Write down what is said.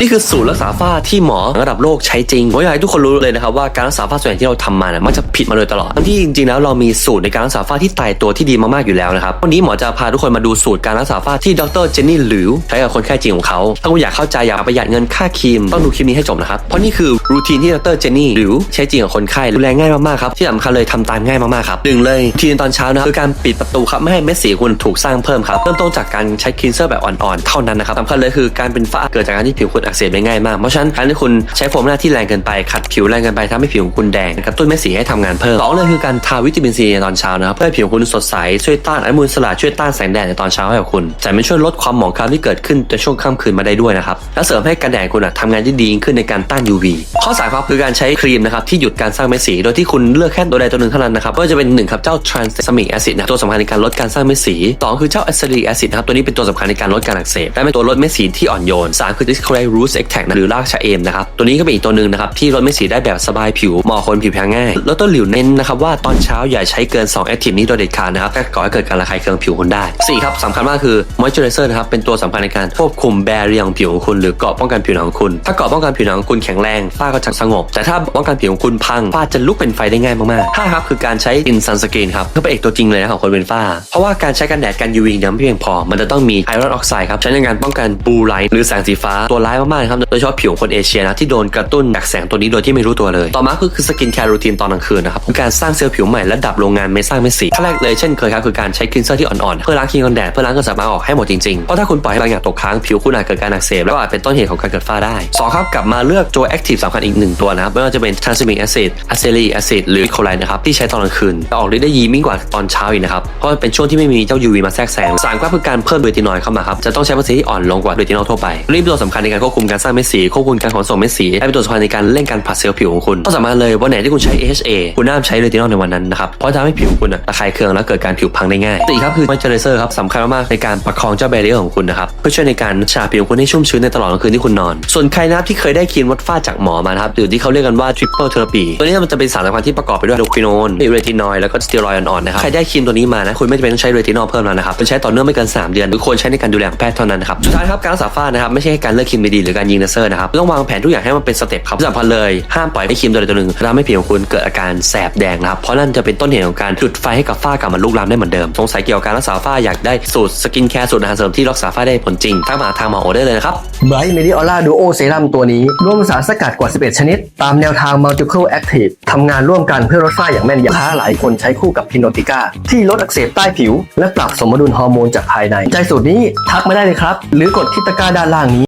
นี่คือสูตรรักษาฝ้าที่หมอระดับโลกใช้จริงผมอยากให้ทุกคนรู้เลยนะครับว่าการรักษาฝ้าส่วนใหญ่ที่เราทำมาเนี่ยมักจะผิดมาโดยตลอดทั้งที่จริงๆแล้วเรามีสูตรในการรักษาฝ้าที่ตายตัวที่ดีมากๆอยู่แล้วนะครับวันนี้หมอจะพาทุกคนมาดูสูตรการรักษาฝ้าที่ดรเจนนี่หลิวใช้กับคนไข้จริงของเขาถ้าคุณอยากเข้าใจอยากประหยัดเงินค่าครีมต้องดูคลิปนี้ให้จบนะครับเพราะนี่คือรูทีนที่ดรเจนนี่หลิวใช้จริงกับคนไข้ดูแลง่ายมากๆครับที่สำคัญเลยทำตามง่ายมากๆครับหนึ่งเลยทีนตอนเช้านะคือการปิดประตูครับไม่ให้เม็ดสีคุณถูกสร้างเพิ่มครับเริ่มต้นจากการใช้คลีนเซอร์แบบอ่อนๆเท่านั้นนะครับสำคัญเลยคือการเป็นฝ้าเกิดจากการที่ผิวคุณอักเสบได้ง่ายมากเพราะฉะนั้นการที่คุณใช้โฟมหน้าที่แรงเกินไปขัดผิวแรงเกินไปทำให้ผิวของคุณแดงกระตุ้นเม็ดสีให้ทำงานเพิ่มสองเลยคือการทาวิตามินซีในตอนเช้านะครับเพื่อให้ผิวคุณสดใสช่วยต้านอนุมูลอิสระช่วยต้านแสงแดดในตอนเช้าให้กับคุณแต่ไม่ช่วยลดความหมองคล้ำที่เกิดขึ้นในช่วงค่ำคืนมาได้ด้วยนะครับและเสริมให้กันแดดคุณอะทำงานที่ดีขึ้นในการต้าน UV ข้อสามครับคือการใช้ครีมนะครับที่หยุดการสร้างเม็ดสี โดยที่คุณเลือกแค่ตัวใดตัวหนึ่งเท่านั้นนะครับก็จะเป็นหนึ่งครับเจ้า transamic acid นะตัวสำคัญในการลดการสร้างเม็ดสีสองคือเจ้า acetic acid นะครับตัวนี้เป็นตัวสำคัญในการลดการอักเสบและเป็นตัวลดเม็ดสีที่อ่อนโยนสามคือ discourage root extract หรือรากชะเอมนะครับ ตัวนี้ก็เป็นอีกตัวหนึ่งนะครับที่ลดเม็ดสีได้แบบสบายผิวเหมาะคนผิวแพ้ง่าย แล้วต้นหลิวเน้นนะครับว่าตอนเช้าอย่าใช้เกิน2 active นี้โดยเด็ดขาดนะครับจะก่อให้เกิดการระคายเคืองผิวคุณได้สี่ครับสำคัญมากคือ moisturizer นะครับเป็นตัวสำคัญในการควบคุมแบเรียของผิวของคุณหรือเกาะป้องกันผิวหนังของคุณ ถ้าเกาะป้องกันผิวหนังของคุณแข็งแรงฝ้าก็จะสงบ แต่ถ้าป้องกันผิวของคุณพังฝ้าจะลุกเป็นไฟได้ง่ายมากๆห้าครับคือการใช้อินซันสกรีนครับเพื่อเป็นเอกตัวจริงเลยนะของคนเป็นฝ้า เพราะว่าการใช้กันแดดกัน UV เนี่ยไม่เพียงพอ มันจะต้องมีไอรอนออกไซด์ครับใช้ในการป้องกันบลูไลท์หรือแสงสีฟ้าตัวร้ายมากๆครับโดยเฉพาะผิวคนเอเชียนะที่โดนกระตุ้นจากแสงตัวนี้โดยที่ไม่รู้ตัวเลย ต่อมาก็คือสกินแคร์รูทีนตอนกลางคืนนะครับคือการสร้างเซลล์ผิวใหม่และดับโรงงานไม่สร้างไม่สีขั้นแรกเลยเช่นเคยครับคือการใช้คลีนเซอร์ที่อ่อนๆเพื่อล้างครีมกันแดดเพื่อล้างกระสบมาออกให้หมดจริงๆเพราะถ้าคุณปล่อยให้บางอย่างตกค้างผิวคุณอาจเกิดการอักเสบแล้วก็อาจเป็นต้นเหตุของการเกิดฝ้าได้สองครับกลับมาเลือกตัวแอคทีฟสำคัญอีกหนึ่งตัวนะครับไม่ว่าจะเป็น transamic acid aceleric acid หรือ c o l i นะครับที่ใช้ตอนกลางคืนจะออกฤทธิ์ได้ดียิ่งกว่าตอนเช้าอีกนะครับเพราะเป็นช่วงที่ไม่มีเจ้า UV มาแทรกแซงสามก็คือการเพิ่มเรตินอยด์เข้ามาครับจะต้องใช้เปอร์เซ็นต์ที่อ่อนลงกว่าเรตินอลทั่วไปนี่เป็นตัวสำคัญในการควบคุมการสร้างเม็ดสีควบคุมการขนส่งเม็ดสีและเป็นตัวสำคัญในการเร่งการผัดเซลล์ผิวของคุณก็สามารถเลยวันไหนที่คุณใช้ AHA คุณห้ามใช้เรตินอลในวันนั้นนะครับเพราะทำให้ผิวคุณระคายเคืองและเกิดการผิวพังได้ง่ายสี่ครับคือ moisturizer ครับสำคัญมากในการประคองเจ้าแบเรียของคุณนะครับเพื่อช่วยในการฉาผิวคุณให้ชุ่มชื้นในตลอดคืนที่คุณนอน ส่วนใครนะที่เคยได้ครีมลดฝ้าจากหมอมาครับหรือที่เขาเรียกกันว่า triple therapy ตัวนี้มันจะเป็นสารสำคัญที่ประกอบไปด้วยลูคิโนนเรตินอยแล้วก็สเตียรอยด์อ่อนๆนะครับใครได้ครีมตัวนี้มานะคุณไม่จำเป็นต้องใช้เรตินอลเพิ่มแล้วนะครับคุณใช้ต่อเนื่องไม่เกิน 3 เดือนหรือควรใช้ในการดูแลแพทย์เท่านั้นนะครับสุดท้ายครับการรักษาฝ้านะครับไม่ใช่แค่การเลือกครีมดีหรือการยิงเลเซอร์นะครับต้องวางแผนทุกอย่างให้มันเป็นสเต็ปครับสำคัญเลยห้ามปล่อยให้ครีมตัวใดตัวหนึ่งทำให้ผิวของคุณเกิดอาการแสบแดงนะครับเพราะนั่นจะเป็นต้นเหตุของการจุดไฟให้กับฝ้ากลับมาลุกลามได้เหมือนเดิมสงสัยเกี่ยวกับการรักษาฝ้าอยากได้สูตรสกินแคร์สูตรอาหารเสริมที่รักษาฝ้าได้ผลจริงทักมาทางหมอโอได้เลยนะครับไบรท์เมดิออร่าดูโอเซรั่มตัวนี้ร่วมสารสกัดกว่า 11 ชนิด ตามแนวทาง Multiple Active ทำงานร่วมกันเพื่อลดฝ้าอย่างแม่นยำค้าหลายคนใช้คู่กับพิโนติก้าที่ลดอักเสบใต้ผิว และปรับสมดุลฮอร์โมนจากภายใน ใจสูตรนี้ทักมาได้เลยครับ หรือกดที่ตะกร้าด้านล่างนี้